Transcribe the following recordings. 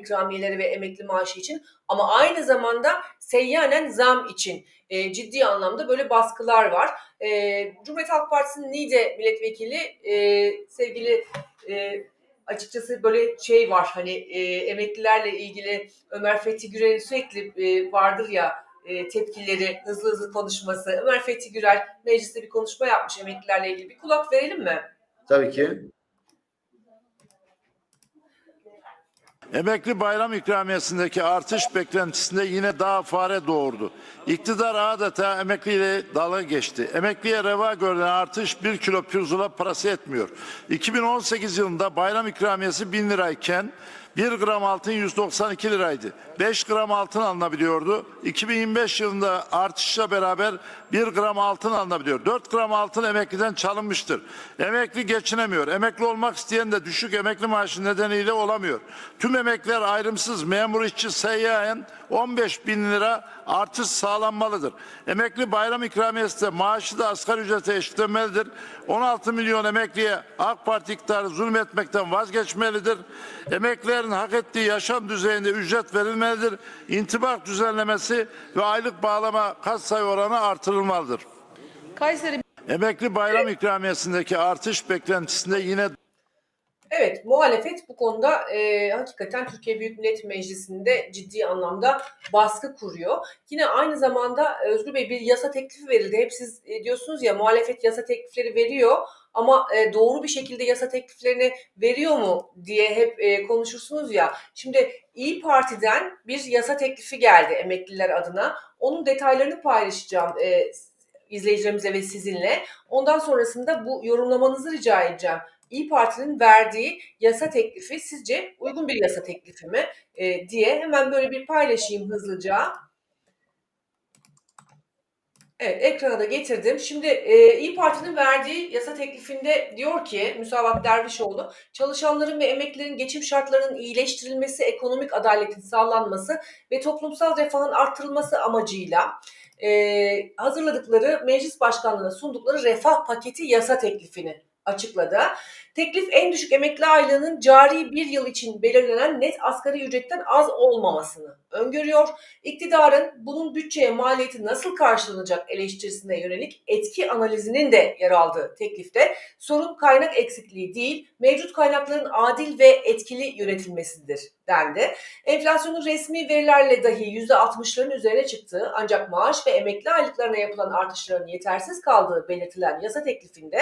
ikramiyeleri ve emekli maaşı için ama aynı zamanda seyyanen zam için e, ciddi anlamda böyle baskılar var. E, Cumhuriyet Halk Partisi'nin Niğde milletvekili e, sevgili e, açıkçası böyle şey var hani e, emeklilerle ilgili Ömer Fethi Gürel'in sürekli e, vardır ya e, tepkileri, hızlı hızlı konuşması. Ömer Fethi Gürel mecliste bir konuşma yapmış emeklilerle ilgili. Bir kulak verelim mi? Tabii ki. Emekli bayram ikramiyesindeki artış beklentisinde yine daha fare doğurdu. İktidar adeta emekliyle dalga geçti. Emekliye reva görülen artış 1 kilo pirzola parası etmiyor. 2018 yılında bayram ikramiyesi 1000 lirayken 1 gram altın 192 liraydı. 5 gram altın alınabiliyordu. 2025 yılında artışla beraber 1 gram altın alınabiliyor. 4 gram altın emekliden çalınmıştır. Emekli geçinemiyor. Emekli olmak isteyen de düşük emekli maaşı nedeniyle olamıyor. Tüm emekliler ayrımsız memur işçi seyyahen 15 bin lira artış sağlanmalıdır. Emekli bayram ikramiyesi de maaşı da asgari ücrete eşitlenmelidir. 16 milyon emekliye AK Parti iktidarı zulmetmekten vazgeçmelidir. Emeklilerin hak ettiği yaşam düzeyinde ücret verilmelidir. İntibak düzenlemesi ve aylık bağlama katsayı oranı artırılmalıdır. Kayseri Emekli bayram ikramiyesindeki artış beklentisinde yine Evet, muhalefet bu konuda e, hakikaten Türkiye Büyük Millet Meclisi'nde ciddi anlamda baskı kuruyor. Yine aynı zamanda e, Özgür Bey bir yasa teklifi verildi. Hep siz e, diyorsunuz ya muhalefet yasa teklifleri veriyor ama e, doğru bir şekilde yasa tekliflerini veriyor mu diye hep e, konuşursunuz ya. Şimdi İyi Parti'den bir yasa teklifi geldi emekliler adına. Onun detaylarını paylaşacağım e, izleyicilerimize ve sizinle. Ondan sonrasında bu yorumlamanızı rica edeceğim. İyi Parti'nin verdiği yasa teklifi sizce uygun bir yasa teklifi mi e, diye hemen böyle bir paylaşayım hızlıca. Evet ekrana da getirdim. Şimdi e, İyi Parti'nin verdiği yasa teklifinde diyor ki Müsavat Dervişoğlu çalışanların ve emeklilerin geçim şartlarının iyileştirilmesi, ekonomik adaletin sağlanması ve toplumsal refahın artırılması amacıyla e, hazırladıkları meclis başkanlığına sundukları refah paketi yasa teklifini açıkladı. Teklif en düşük emekli aylığının cari bir yıl için belirlenen net asgari ücretten az olmamasını öngörüyor. İktidarın bunun bütçeye maliyeti nasıl karşılanacak eleştirisine yönelik etki analizinin de yer aldığı teklifte sorun kaynak eksikliği değil, mevcut kaynakların adil ve etkili yönetilmesidir dendi. Enflasyonun resmi verilerle dahi %60'ların üzerine çıktığı ancak maaş ve emekli aylıklarına yapılan artışların yetersiz kaldığı belirtilen yasa teklifinde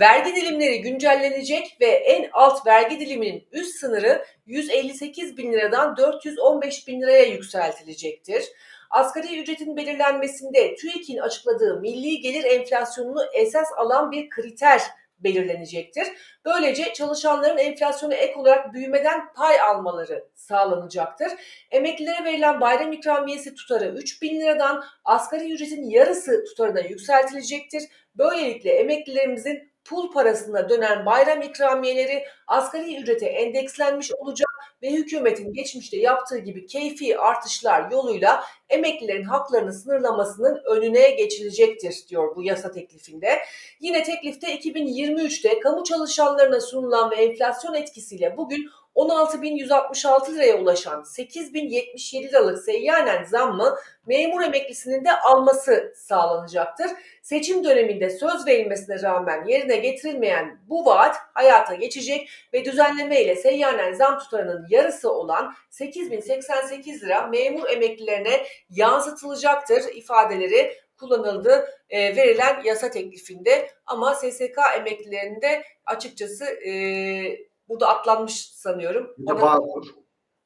vergi dilimleri güncellenecek ve en alt vergi diliminin üst sınırı 158 bin liradan 415 bin liraya yükseltilecektir. Asgari ücretin belirlenmesinde TÜİK'in açıkladığı milli gelir enflasyonunu esas alan bir kriter belirlenecektir. Böylece çalışanların enflasyona ek olarak büyümeden pay almaları sağlanacaktır. Emeklilere verilen bayram ikramiyesi tutarı 3 bin liradan asgari ücretin yarısı tutarına yükseltilecektir. Böylelikle emeklilerimizin pul parasına dönen bayram ikramiyeleri asgari ücrete endekslenmiş olacak ve hükümetin geçmişte yaptığı gibi keyfi artışlar yoluyla emeklilerin haklarını sınırlamasının önüne geçilecektir diyor bu yasa teklifinde. Yine teklifte 2023'te kamu çalışanlarına sunulan ve enflasyon etkisiyle bugün 16.166 liraya ulaşan 8.077 liralık seyyanen zammı memur emeklisinin de alması sağlanacaktır. Seçim döneminde söz verilmesine rağmen yerine getirilmeyen bu vaat hayata geçecek ve düzenleme ile seyyanen zam tutarının yarısı olan 8088 lira memur emeklilerine yansıtılacaktır ifadeleri kullanıldı e, verilen yasa teklifinde ama SSK emeklilerinde açıkçası e, burada atlanmış sanıyorum. Bir de Bağkur.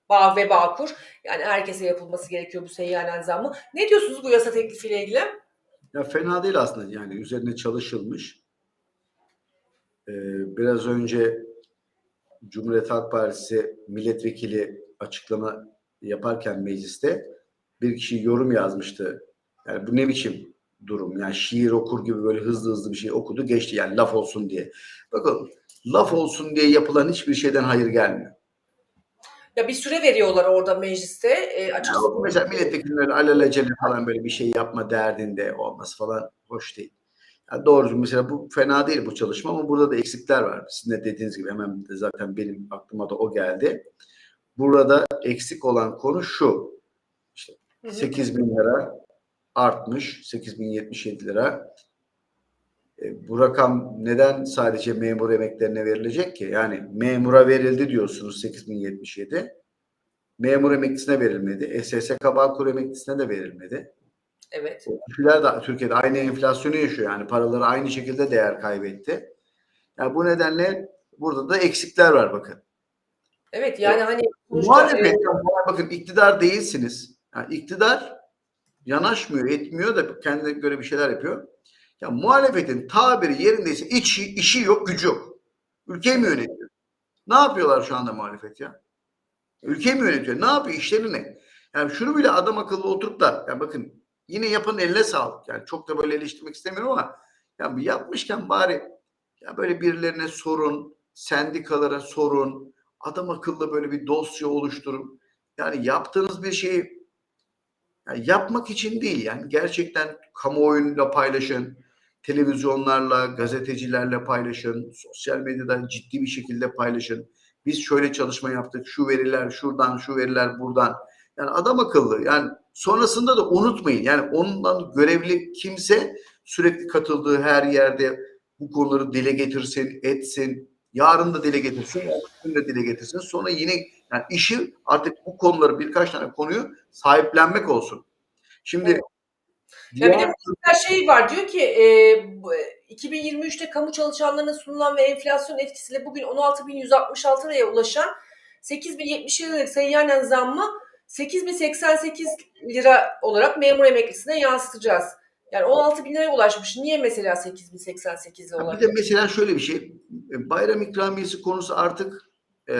Bağ ve Bağkur. Yani herkese yapılması gerekiyor bu seyyanen zammı. Ne diyorsunuz bu yasa teklifiyle ilgili? Ya fena değil aslında yani üzerine çalışılmış. Ee, biraz önce Cumhuriyet Halk Partisi milletvekili açıklama yaparken mecliste bir kişi yorum yazmıştı. Yani bu ne biçim durum? Yani şiir okur gibi böyle hızlı hızlı bir şey okudu geçti yani laf olsun diye. Bakın laf olsun diye yapılan hiçbir şeyden hayır gelmiyor. Ya bir süre veriyorlar orada mecliste. E, Yani açıkçası o mesela milletvekilleri alelacele falan böyle bir şey yapma derdinde olması falan hoş değil. Yani doğru mesela bu fena değil bu çalışma ama burada da eksikler var. Sizin de dediğiniz gibi hemen de zaten benim aklıma da o geldi. Burada eksik olan konu şu. Hı. 8 bin lira artmış. 8077 lira. E, bu rakam neden sadece memur emeklerine verilecek ki? Yani memura verildi diyorsunuz 8077. Memur emeklisine verilmedi. SSK Bağkur emeklisine de verilmedi. Evet. Kişiler de Türkiye'de aynı enflasyonu yaşıyor. Yani paraları aynı şekilde değer kaybetti. Yani bu nedenle burada da eksikler var bakın. Evet yani hani Muhalefet, e, bakın iktidar değilsiniz. Yani iktidar yanaşmıyor, etmiyor da kendine göre bir şeyler yapıyor. Ya muhalefetin tabiri yerindeyse içi, işi yok, gücü yok. Ülkeyi mi yönetiyor? Ne yapıyorlar şu anda muhalefet ya? Ülkeyi mi yönetiyor? Ne yapıyor? İşleri ne? Yani şunu bile adam akıllı oturup da ya bakın yine yapın eline sağlık. Yani çok da böyle eleştirmek istemiyorum ama ya bu yapmışken bari ya böyle birilerine sorun, sendikalara sorun, adam akıllı böyle bir dosya oluşturun. Yani yaptığınız bir şeyi yani yapmak için değil yani gerçekten kamuoyuyla paylaşın, televizyonlarla, gazetecilerle paylaşın, sosyal medyada ciddi bir şekilde paylaşın. Biz şöyle çalışma yaptık, şu veriler şuradan, şu veriler buradan. Yani adam akıllı. Yani sonrasında da unutmayın. Yani ondan görevli kimse sürekli katıldığı her yerde bu konuları dile getirsin, etsin. Yarın da dile getirsin, bugün de dile getirsin. Sonra yine yani işi artık bu konuları birkaç tane konuyu sahiplenmek olsun. Şimdi Evet. Ya bir de Her şey var diyor ki e, bu- 2023'te kamu çalışanlarına sunulan ve enflasyon etkisiyle bugün 16.166 liraya ulaşan 8.070 liralık sayıyanen zammı 8.088 lira olarak memur emeklisine yansıtacağız. Yani 16 bin liraya ulaşmış. Niye mesela 8.088 lira olarak? Bir de mesela şöyle bir şey, e, bayram ikramiyesi konusu artık e,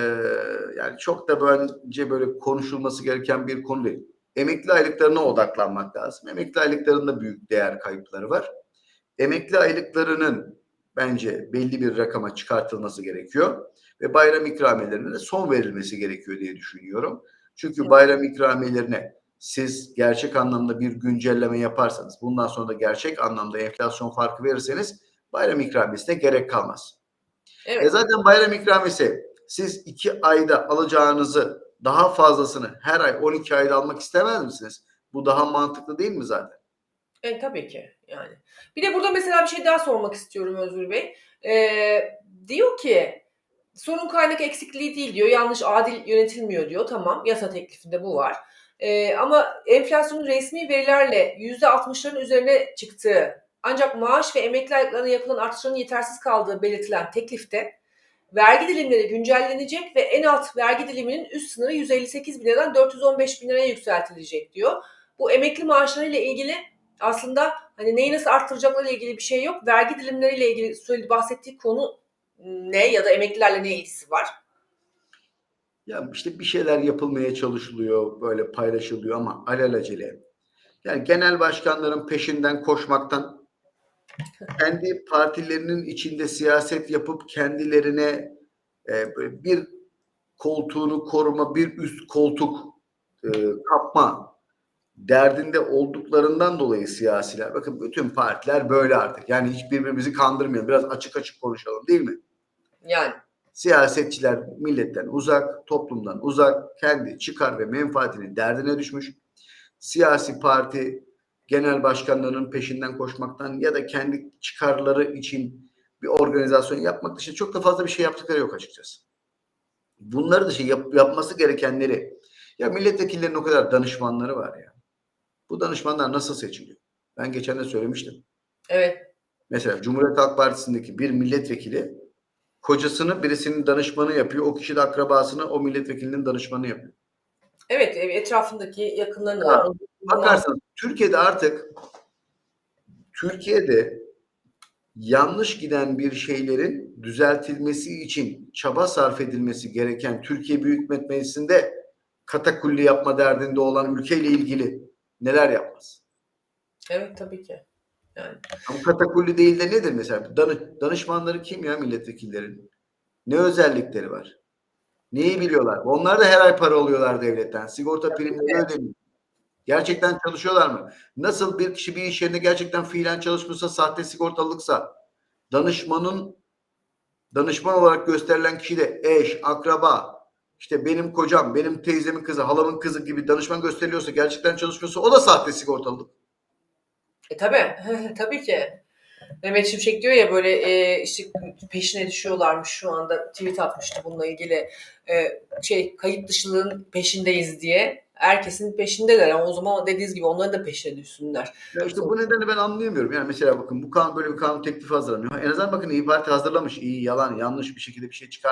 yani çok da bence böyle konuşulması gereken bir konu değil. Emekli aylıklarına odaklanmak lazım. Emekli aylıklarında büyük değer kayıpları var. Emekli aylıklarının bence belli bir rakama çıkartılması gerekiyor ve bayram ikramiyelerine de son verilmesi gerekiyor diye düşünüyorum. Çünkü Evet. bayram ikramiyelerine siz gerçek anlamda bir güncelleme yaparsanız, bundan sonra da gerçek anlamda enflasyon farkı verirseniz bayram ikramiyesine gerek kalmaz. E Evet. zaten bayram ikramiyesi siz iki ayda alacağınızı daha fazlasını her ay 12 ayda almak istemez misiniz? Bu daha mantıklı değil mi zaten? E, tabii ki yani. Bir de burada mesela bir şey daha sormak istiyorum Özgür Bey. Ee, diyor ki sorun kaynak eksikliği değil diyor. Yanlış adil yönetilmiyor diyor. Tamam yasa teklifinde bu var. Ee, ama enflasyonun resmi verilerle %60'ların üzerine çıktığı ancak maaş ve emekli aylıklarına yapılan artışların yetersiz kaldığı belirtilen teklifte vergi dilimleri güncellenecek ve en alt vergi diliminin üst sınırı 158 bin liradan 415 bin liraya yükseltilecek diyor. Bu emekli maaşlarıyla ilgili aslında hani neyi nasıl arttıracaklarıyla ilgili bir şey yok. Vergi dilimleriyle ilgili söyledi bahsettiği konu ne ya da emeklilerle ne ilgisi var? Ya işte bir şeyler yapılmaya çalışılıyor, böyle paylaşılıyor ama alelacele. Yani genel başkanların peşinden koşmaktan kendi partilerinin içinde siyaset yapıp kendilerine e, bir koltuğunu koruma, bir üst koltuk e, kapma derdinde olduklarından dolayı siyasiler. Bakın bütün partiler böyle artık. Yani hiç birbirimizi kandırmıyor. Biraz açık açık konuşalım değil mi? Yani Siyasetçiler milletten uzak, toplumdan uzak, kendi çıkar ve menfaatinin derdine düşmüş. Siyasi parti genel başkanlarının peşinden koşmaktan ya da kendi çıkarları için bir organizasyon yapmak dışında çok da fazla bir şey yaptıkları yok açıkçası. Bunları da şey yap- yapması gerekenleri ya milletvekillerinin o kadar danışmanları var ya. Bu danışmanlar nasıl seçiliyor? Ben geçen de söylemiştim. evet Mesela Cumhuriyet Halk Partisi'ndeki bir milletvekili kocasını birisinin danışmanı yapıyor. O kişi de akrabasını o milletvekilinin danışmanı yapıyor. evet etrafındaki yakınlarını var. Bakarsanız Türkiye'de artık Türkiye'de yanlış giden bir şeylerin düzeltilmesi için çaba sarf edilmesi gereken Türkiye Büyük Millet Meclisi'nde katakulli yapma derdinde olan ülkeyle ilgili neler yapmaz? Evet tabii ki. Yani Ama katakulli değil de nedir mesela? Danı- danışmanları kim ya milletvekillerinin? Ne özellikleri var? Neyi biliyorlar? Onlar da her ay para alıyorlar devletten. Sigorta primleri ödeniyor. Gerçekten çalışıyorlar mı? Nasıl bir kişi bir iş yerinde gerçekten fiilen çalışmışsa, sahte sigortalılıksa, danışmanın danışman olarak gösterilen kişi de eş, akraba, işte benim kocam, benim teyzemin kızı, halamın kızı gibi danışman gösteriliyorsa, gerçekten çalışmıyorsa o da sahte sigortalı. E tabii, tabii ki. Mehmet Şimşek diyor ya böyle e, işte peşine düşüyorlarmış şu anda tweet atmıştı bununla ilgili e, şey kayıt dışılığın peşindeyiz diye. Herkesin peşindeler ama o zaman dediğiniz gibi onların da peşine düşsünler. Ya işte bu nedenle ben anlayamıyorum. Yani mesela bakın bu kanun böyle bir kanun teklifi hazırlanıyor. En azından bakın İYİ Parti hazırlamış. İyi, yalan, yanlış bir şekilde bir şey çıkar